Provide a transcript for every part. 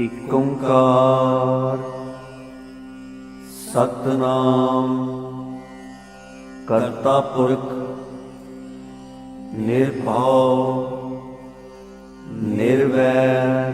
ਇਕ ਓੰਕਾਰ ਸਤਨਾਮ। ਕਰਤਾ ਪੁਰਖ, ਨਿਰਭਉ, ਨਿਰਵੈਰ।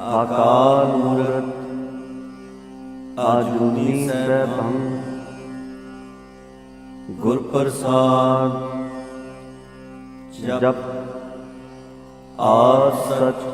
ਆਕਾਰ ਮੂਰਤ, ਆਜੂਨੀ ਸੈਭੰ। ਗੁਰ ਪ੍ਰਸਾਦ, ਜਪ ਆ ਸਚ।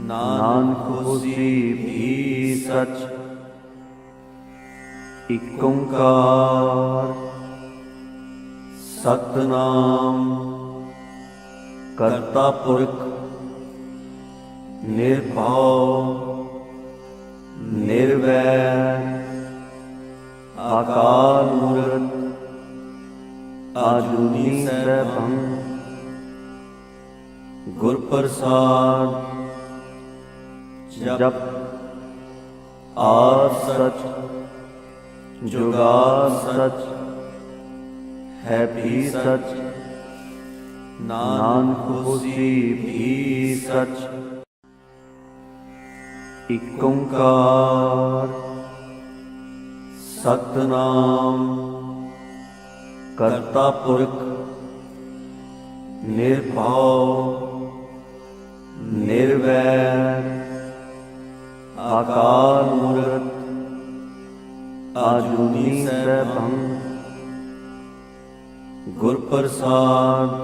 ਨਾਨਕ ਹੋਸੀ ਵੀ ਸਚ, ਇਕ ਓੰਕਾਰ ਸਤਨਾਮ। ਕਰਤਾ ਪੁਰਖ, ਨਿਰਭਉ, ਨਿਰਵੈਰ ਆਕਾਰ ਮੂਰਤ, ਆਜੂਨੀ ਸੈਭੰ ਗੁਰ ਪ੍ਰਸਾਦ ਜਪ। ਆ ਸਚ ਜੁਗਾ ਸਚ। ਹੈ ਵੀ ਸਚ। ਨਾਨਕ ਹੋਸੀ ਵੀ ਸਚ। ਇਕ ਓੰਕਾਰ। ਸਤਨਾਮ। ਕਰਤਾ ਪੁਰਖ। ਨਿਰਭਉ। ਨਿਰਵੈਰ। ਆਕਾਰ ਮੂਰਤ ਆਜੂਨੀ ਸੈਭੰ ਗੁਰ ਪ੍ਰਸਾਦ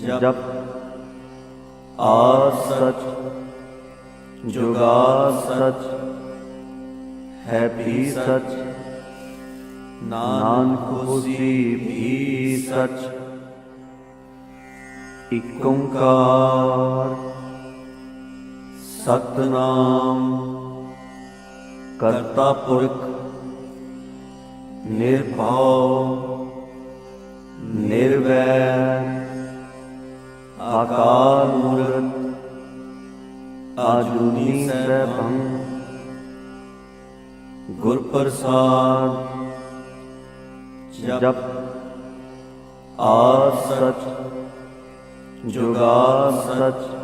ਜਪ ਆ ਸਚ ਜੁਗਾ ਸਚ ਹੈ ਵੀ ਸਚ ਨਾਨਕ ਹੋਸੀ ਵੀ ਸਚ ਇਕ ਓੰਕਾਰ ਸਤਨਾਮ। ਕਰਤਾ ਪੁਰਖ, ਨਿਰਭਉ, ਨਿਰਵੈਰ। ਆਕਾਰ ਮੂਰਤ, ਆਜੂਨੀ ਸੈਭੰ। ਗੁਰ ਪ੍ਰਸਾਦ, ਜਪ ਆ ਸਚ ਜੁਗਾ ਸਚ।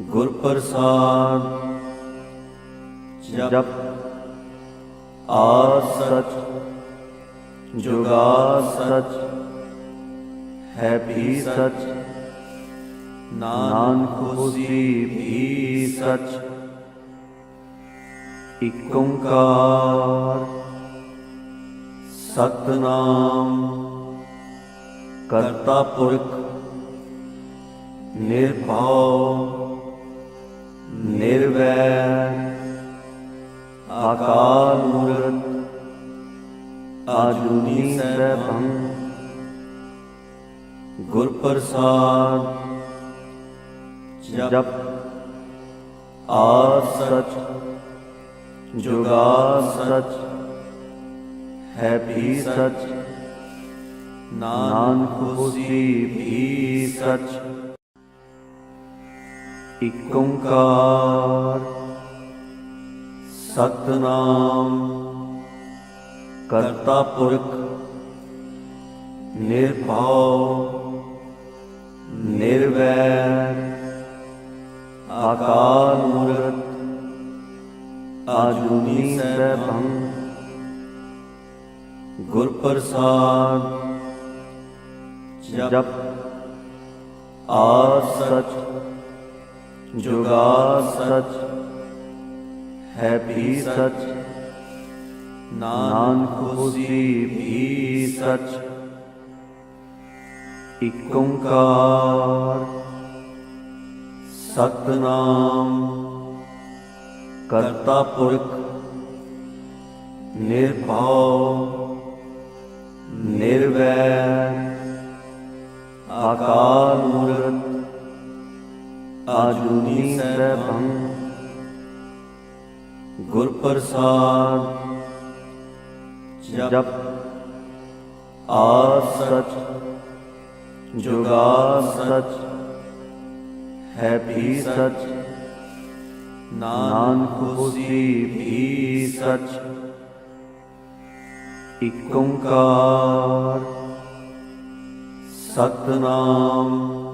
ਗੁਰ ਪ੍ਰਸਾਦ ਜਪ ਆ ਸਚ ਜੁਗਾ ਸਚ ਹੈ ਵੀ ਸਚ, ਨਾਨਕ ਹੋਸੀ ਵੀ ਸਚ। ਇਕ ਓੰਕਾਰ, ਸਤਨਾਮ, ਕਰਤਾ ਪੁਰਖ, ਨਿਰਭਉ। ਨਿਰਵੈਰ, ਆਕਾਰ ਮੂਰਤ, ਆਜੂਨੀ ਸੈਭੰ ਗੁਰ ਪ੍ਰਸਾਦ ਜਪ ਆ ਸਚ ਜੁਗਾ ਸਚ ਹੈ ਵੀ ਸਚ, ਨਾਨਕ ਹੋਸੀ ਵੀ ਸਚ। ਇਕ ਓੰਕਾਰ ਸਤਨਾਮ, ਕਰਤਾ ਪੁਰਖ, ਨਿਰਭਉ, ਨਿਰਵੈਰ ਆਕਾਰ ਮੂਰਤ, ਆਜੂਨੀ ਸੈਭੰ ਗੁਰ ਪ੍ਰਸਾਦ ਜਪ ਆ ਸਚ। ਜੁਗਾ ਸਚ, ਹੈ ਵੀ ਸਚ, ਨਾਨਕ ਹੋਸੀ ਵੀ ਸਚ। ਇਕ ਓੰਕਾਰ, ਸਤਨਾਮ, ਕਰਤਾ ਪੁਰਖ, ਨਿਰਭਉ, ਨਿਰਵੈਰ ਆਕਾਰ ਮੂਰਤ। ਆਜੂਨੀ ਸੈਭੰ। ਗੁਰ ਪ੍ਰਸਾਦ ਜਪ ਆ ਸਚ ਜੁਗਾ ਸਚ, ਹੈ ਵੀ ਸਚ, ਨਾਨਕ ਹੋਸੀ ਵੀ ਸਚ। ਇਕ ਓੰਕਾਰ, ਸਤਨਾਮ।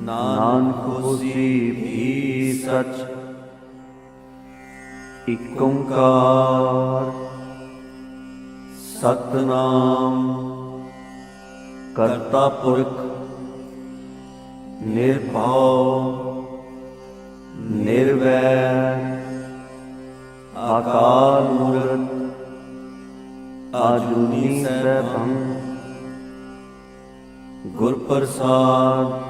ਨਾਨਕ ਹੋਸੀ ਵੀ ਸਚ, ਇਕ ਓੰਕਾਰ ਸਤਨਾਮ। ਕਰਤਾ ਪੁਰਖ, ਨਿਰਭਉ, ਨਿਰਵੈਰ ਆਕਾਰ ਮੂਰਤ, ਆਜੂਨੀ ਸੈਭੰ। ਗੁਰ ਪ੍ਰਸਾਦ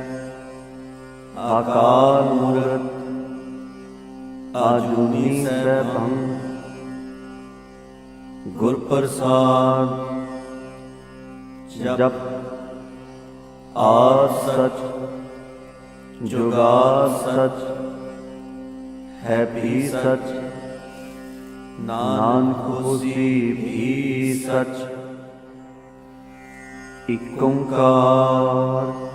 ਆਕਾਰ ਮੂਰਤ ਆਜੂਨੀ ਸੈਭੰ ਗੁਰ ਪ੍ਰਸਾਦ ਜਪ ਆ ਸਚ ਜੁਗਾ ਸਚ ਹੈ ਵੀ ਸਚ ਨਾਨਕ ਹੋਸੀ ਵੀ ਸਚ ਇਕ ਓੰਕਾਰ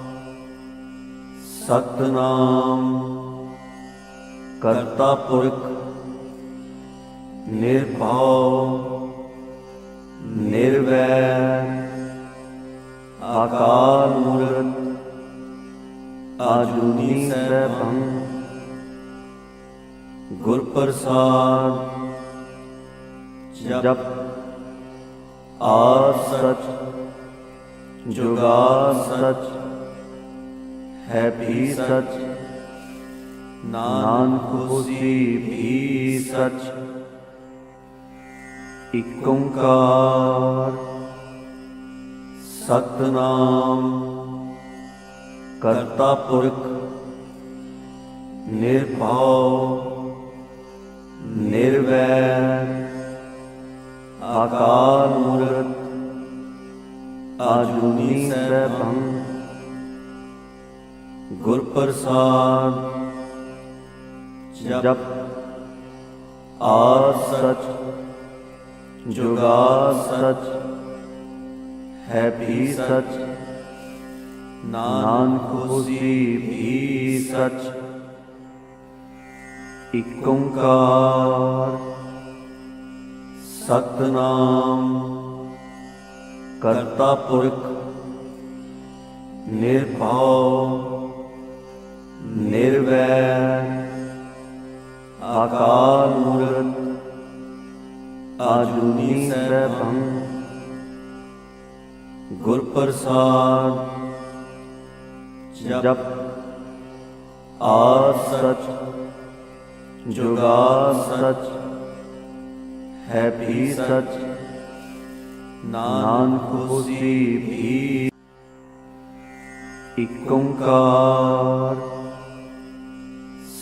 ਸਤਨਾਮ। ਕਰਤਾ ਪੁਰਖ, ਨਿਰਭਉ ਨਿਰਵੈਰ ਆਕਾਰ ਮੂਰਤ, ਆਜੂਨੀ ਸੈਭੰ। ਗੁਰ ਪ੍ਰਸਾਦ, ਜਪ ਆ ਜੁਗਾ ਸਚ। ਹੈ ਵੀ ਸਚ। ਨਾਨਕ ਹੋਸੀ ਵੀ ਸਚ। ਇਕ ਓੰਕਾਰ ਸਤਨਾਮ। ਕਰਤਾ ਪੁਰਖ ਨਿਰਭਉ, ਨਿਰਵੈਰ। ਆਕਾਰ ਮੂਰਤ ਆਜੂਨੀ ਸੈਭੰ। ਗੁਰ ਪ੍ਰਸਾਦ ਜਪ ਆ ਸਚ ਜੁਗਾ ਸਚ, ਹੈ ਵੀ ਸਚ, ਨਾਨਕ ਹੋਸੀ ਵੀ ਸਚ। ਇਕ ਓੰਕਾਰ, ਸਤਨਾਮ, ਕਰਤਾ ਪੁਰਖ, ਨਿਰਭਉ। ਨਿਰਵੈਰ ਆਕਾਰ ਮੂਰਤ ਆਜੂਨੀ ਸੈਭੰ ਗੁਰ ਪ੍ਰਸਾਦ ਜਪ ਆ ਸਚ ਜੁਗਾ ਸਚ ਹੈ ਵੀ ਸਚ ਨਾਨਕ ਹੋਸੀ ਵੀ ਇਕ ਓੰਕਾਰ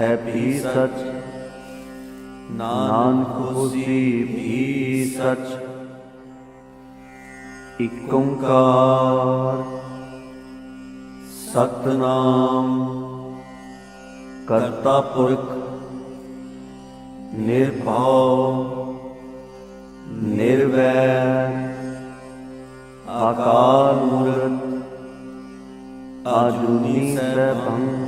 ਹੈ ਵੀ ਸਚ। ਨਾਨਕ ਹੋਸੀ ਵੀ ਸਚ। ਇਕ ਓੰਕਾਰ ਸਤਨਾਮ। ਕਰਤਾ ਪੁਰਖ ਨਿਰਭਉ, ਨਿਰਵੈਰ। ਆਕਾਰ ਮੂਰਤ ਆਜੂਨੀ ਸੈਭੰ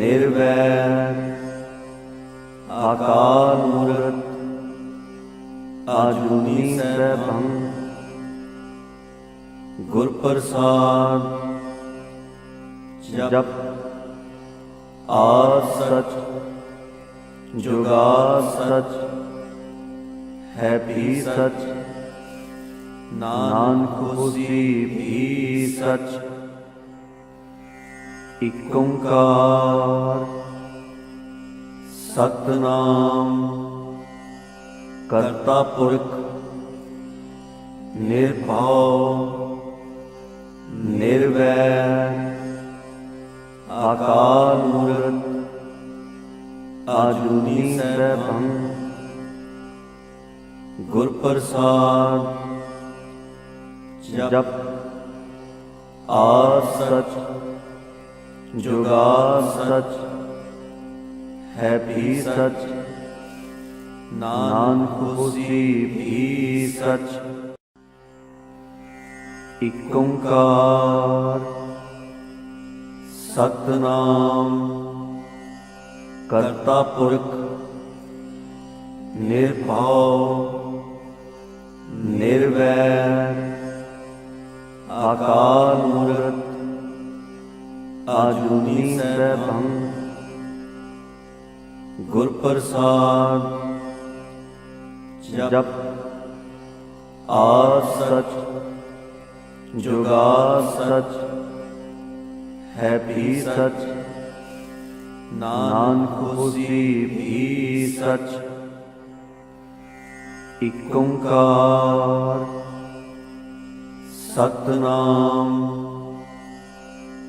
ਨਿਰਵੈਰ ਆਕਾਰ ਮੂਰਤ ਆਜੂਨੀ ਸੈਭੰ ਗੁਰ ਪ੍ਰਸਾਦ ਜਪ ਆ ਸਚ ਜੁਗਾ ਸਚ ਹੈ ਵੀ ਸਚ ਨਾਨਕ ਹੋਸੀ ਵੀ ਸਚ ਇਕ ਓੰਕਾਰ ਸਤਨਾਮ। ਕਰਤਾ ਪੁਰਖ। ਨਿਰਭਉ। ਨਿਰਵੈਰ। ਆਕਾਰ ਮੂਰਤ। ਆਜੂਨੀ ਸੈਭੰ। ਗੁਰ ਪ੍ਰਸਾਦ ਜਪ। ਆ ਸਚ ਜੁਗਾ ਸਚ ਹੈ ਵੀ ਸਚ ਨਾਨਕ ਹੋਸੀ ਵੀ ਸਚ ਇਕ ਓੰਕਾਰ ਸਤਨਾਮ ਕਰਤਾ ਪੁਰਖ ਨਿਰਭਉ ਨਿਰਵੈਰ ਆਕਾਰ ਮੂਰਤ ਆਜੂਨੀ ਸੈਭੰ। ਗੁਰ ਪ੍ਰਸਾਦ ਜਪ ਆ ਸਚ, ਜੁਗਾ ਸਚ, ਹੈ ਵੀ ਸਚ, ਨਾਨਕ ਹੋਸੀ ਵੀ ਸਚ। ਇਕ ਓੰਕਾਰ, ਸਤਨਾਮ।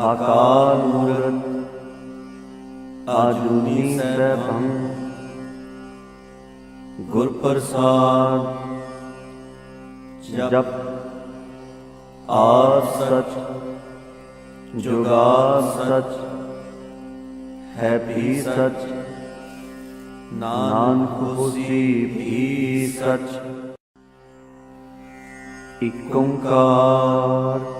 ਆਕਾਰ ਮੂਰਤ ਆਜੂਨੀ ਸੈਭੰ ਗੁਰ ਪ੍ਰਸਾਦ ਜਪ ਆ ਸਚ ਜੁਗਾ ਸਚ ਹੈ ਵੀ ਸਚ ਨਾਨਕ ਹੋਸੀ ਵੀ ਸਚ ਇਕ ਓੰਕਾਰ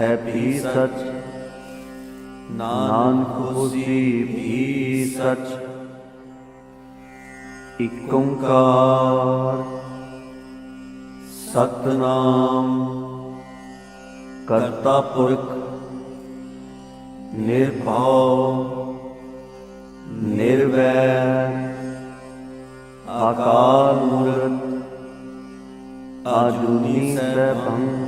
ਹੈ ਵੀ ਸਚ। ਨਾਨਕ ਹੋਸੀ ਵੀ ਸਚ। ਇਕ ਓੰਕਾਰ ਸਤਨਾਮ। ਕਰਤਾ ਪੁਰਖ ਨਿਰਭਉ, ਨਿਰਵੈਰ। ਆਕਾਰ ਮੂਰਤ, ਆਜੂਨੀ ਸੈਭੰ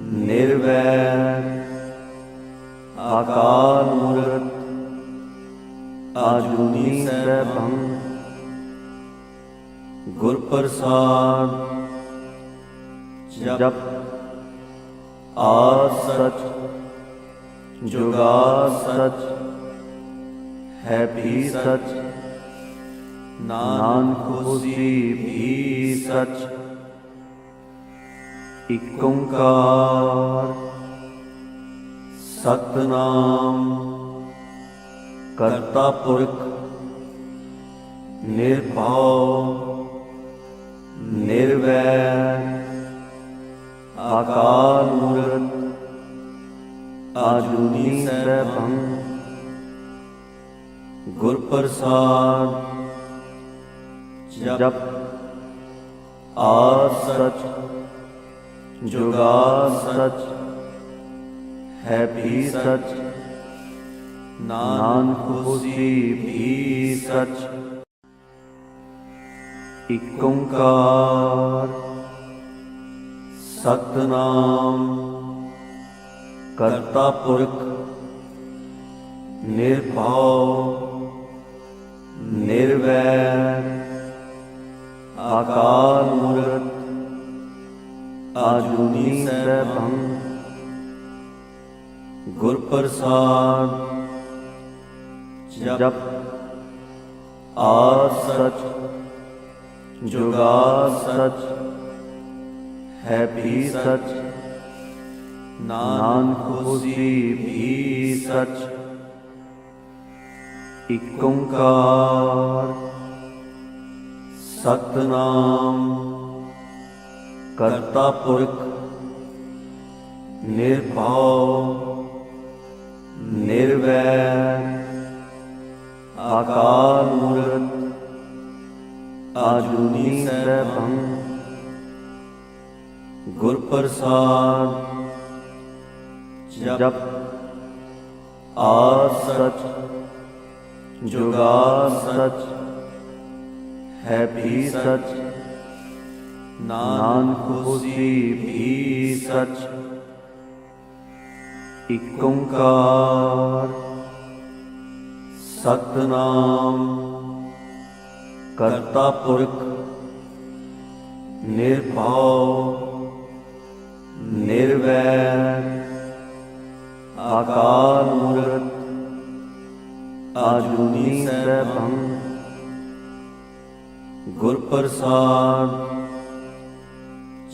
ਨਿਰਵੈਰ ਆਕਾਰ ਮੂਰਤ, ਆਜੂਨੀ ਸੈਭੰ ਗੁਰ ਪ੍ਰਸਾਦ ਜਪ ਆ ਸਚ ਜੁਗਾ ਸਚ, ਹੈ ਵੀ ਸਚ, ਨਾਨਕ ਹੋਸੀ ਵੀ ਸਚ। ਇਕ ਓੰਕਾਰ ਸਤਨਾਮ। ਕਰਤਾ ਪੁਰਖ, ਨਿਰਭਉ, ਨਿਰਵੈਰ। ਆਕਾਰ ਮੂਰਤ, ਆਜੂਨੀ ਸੈਭੰ। ਗੁਰ ਪ੍ਰਸਾਦ ਜਪ। ਆ ਸਚ। ਜੁਗਾ ਸਚ ਹੈ ਵੀ ਸਚ ਨਾਨਕ ਹੋਸੀ ਵੀ ਸਚ ਇਕ ਓੰਕਾਰ ਸਤਨਾਮ ਕਰਤਾ ਪੁਰਖ ਨਿਰਭਉ ਨਿਰਵੈਰ ਆਕਾਰ ਮੂਰਤ ਆਜੂਨੀ ਸੈਭੰ ਗੁਰ ਪ੍ਰਸਾਦ ਜਪ ਆ ਸਚ ਜੁਗਾ ਸਚ, ਹੈ ਵੀ ਸਚ, ਨਾਨਕ ਹੋਸੀ ਵੀ ਸਚ। ਇਕ ਓੰਕਾਰ, ਸਤਨਾਮ। ਕਰਤਾ ਪੁਰਖ, ਨਿਰਭਉ ਨਿਰਵੈਰ ਆਕਾਰ ਮੂਰਤ, ਆਜੂਨੀ ਸੈਭੰ ਗੁਰ ਪ੍ਰਸਾਦ ਜਪ ਆ ਸਚ ਜੁਗਾ ਸਚ, ਹੈ ਵੀ ਸਚ। ਨਾਨਕ ਹੋਸੀ ਵੀ ਸਚ, ਇਕ ਓੰਕਾਰ ਸਤਨਾਮ। ਕਰਤਾ ਪੁਰਖ, ਨਿਰਭਉ, ਨਿਰਵੈਰ, ਆਕਾਰ ਮੂਰਤ, ਆਜੂਨੀ ਸੈਭੰ ਗੁਰ ਪ੍ਰਸਾਦ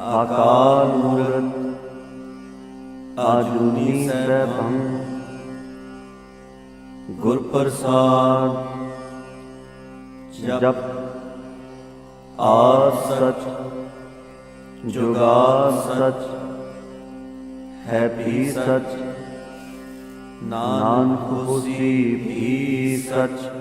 ਆਕਾਰ ਮੂਰਤ ਆਜੂਨੀ ਸੈਭੰ ਗੁਰ ਪ੍ਰਸਾਦ ਜਪ ਆ ਸਚ ਜੁਗਾ ਸਚ, ਹੈ ਵੀ ਸਚ, ਨਾਨਕ ਹੋਸੀ ਵੀ ਸਚ।